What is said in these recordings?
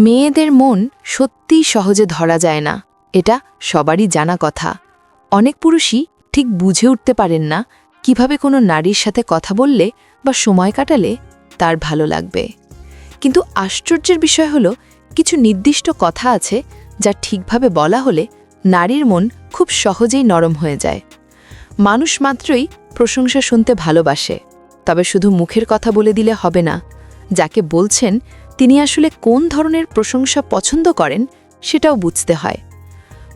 মেয়েদের মন সত্যিই সহজে ধরা যায় না। এটা সবারই জানা কথা। অনেক পুরুষই ঠিক বুঝে উঠতে পারেন না কীভাবে কোনো নারীর সাথে কথা বললে বা সময় কাটালে তার ভালো লাগবে। কিন্তু আশ্চর্যের বিষয় হলো, কিছু নির্দিষ্ট কথা আছে যা ঠিকভাবে বলা হলে নারীর মন খুব সহজেই নরম হয়ে যায়। মানুষ মাত্রই প্রশংসা শুনতে ভালোবাসে, তবে শুধু মুখের কথা বলে দিলে হবে না। যাকে বলছেন তিনি আসলে কোন ধরনের প্রশংসা পছন্দ করেন সেটাও বুঝতে হয়।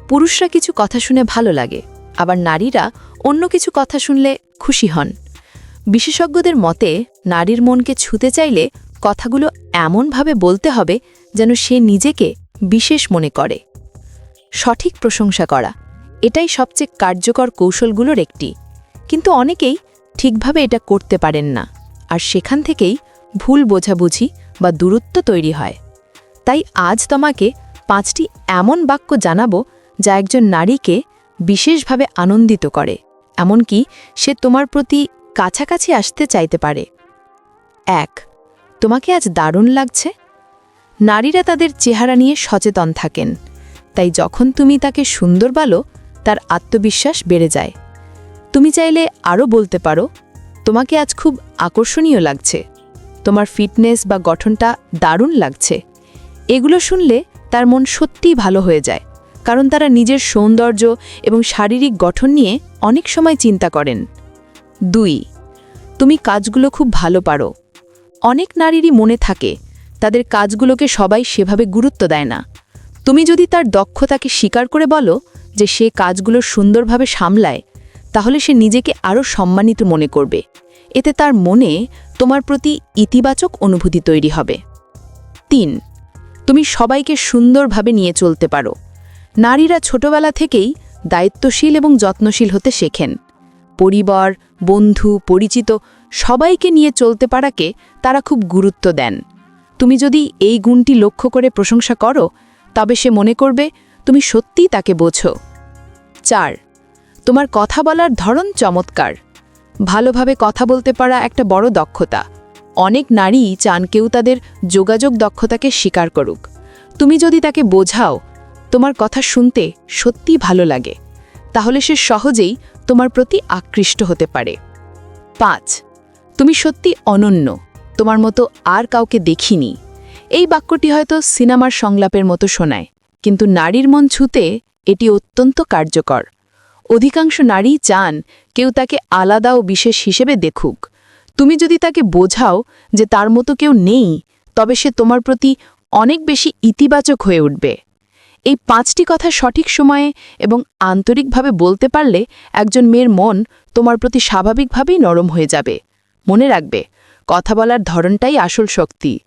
পুরুষরা কিছু কথা শুনে ভালো লাগে, আবার নারীরা অন্য কিছু কথা শুনলে খুশি হন। বিশেষজ্ঞদের মতে, নারীর মনকে ছুতে চাইলে কথাগুলো এমনভাবে বলতে হবে যেন সে নিজেকে বিশেষ মনে করে। সঠিক প্রশংসা করা, এটাই সবচেয়ে কার্যকর কৌশলগুলোর একটি। কিন্তু অনেকেই ঠিকভাবে এটা করতে পারেন না, আর সেখান থেকেই ভুল বোঝাবুঝি বা দূরত্ব তৈরি হয়। তাই আজ তোমাকে পাঁচটি এমন বাক্য জানাব যা একজন নারীকে বিশেষভাবে আনন্দিত করে, এমনকি সে তোমার প্রতি কাছাকাছি আসতে চাইতে পারে। এক, তোমাকে আজ দারুণ লাগছে। নারীরা তাদের চেহারা নিয়ে সচেতন থাকেন, তাই যখন তুমি তাকে সুন্দর বলো, তার আত্মবিশ্বাস বেড়ে যায়। তুমি চাইলে আরও বলতে পারো, তোমাকে আজ খুব আকর্ষণীয় লাগছে। তোমার ফিটনেস বা গঠনটা দারুণ লাগছে। এগুলো শুনলে তার মন সত্যিই ভালো হয়ে যায়, কারণ তারা নিজের সৌন্দর্য এবং শারীরিক গঠন নিয়ে অনেক সময় চিন্তা করেন। দুই, তুমি কাজগুলো খুব ভালো পারো। অনেক নারীরই মনে থাকে, তাদের কাজগুলোকে সবাই সেভাবে গুরুত্ব দেয় না। তুমি যদি তার দক্ষতাকে স্বীকার করে বলো যে সে কাজগুলো সুন্দরভাবে সামলায়, তাহলে সে নিজেকে আরও সম্মানিত মনে করবে। এতে তার মনে তোমার প্রতি ইতিবাচক অনুভূতি তৈরি হবে। তিন, তুমি সবাইকে সুন্দরভাবে নিয়ে চলতে পারো। নারীরা ছোটবেলা থেকেই দায়িত্বশীল এবং যত্নশীল হতে শেখেন। পরিবার, বন্ধু, পরিচিত সবাইকে নিয়ে চলতে পারাকে তারা খুব গুরুত্ব দেন। তুমি যদি এই গুণটি লক্ষ্য করে প্রশংসা করো, তবে সে মনে করবে তুমি সত্যিই তাকে বোঝো। চার, তোমার কথা বলার ধরন চমৎকার। ভালোভাবে কথা বলতে পারা একটা বড় দক্ষতা। অনেক নারী চান কেউ তাদের যোগাযোগ দক্ষতাকে স্বীকার করুক। তুমি যদি তাকে বোঝাও, তোমার কথা শুনতে সত্যিই ভালো লাগে, তাহলে সে সহজেই তোমার প্রতি আকৃষ্ট হতে পারে। পাঁচ, তুমি সত্যি অনন্য, তোমার মতো আর কাউকে দেখিনি। এই বাক্যটি হয়তো সিনেমার সংলাপের মতো শোনায়, কিন্তু নারীর মন ছুতে এটি অত্যন্ত কার্যকর। অধিকাংশ নারী চান কেউ তাকে আলাদা ও বিশেষ হিসেবে দেখুক। তুমি যদি তাকে বোঝাও যে তার মতো কেউ নেই, তবে সে তোমার প্রতি অনেক বেশি ইতিবাচক হয়ে উঠবে। এই পাঁচটি কথা সঠিক সময়ে এবং আন্তরিকভাবে বলতে পারলে একজন মেয়ের মন তোমার প্রতি স্বাভাবিকভাবেই নরম হয়ে যাবে। মনে রাখবে, কথা বলার ধরনটাই আসল শক্তি।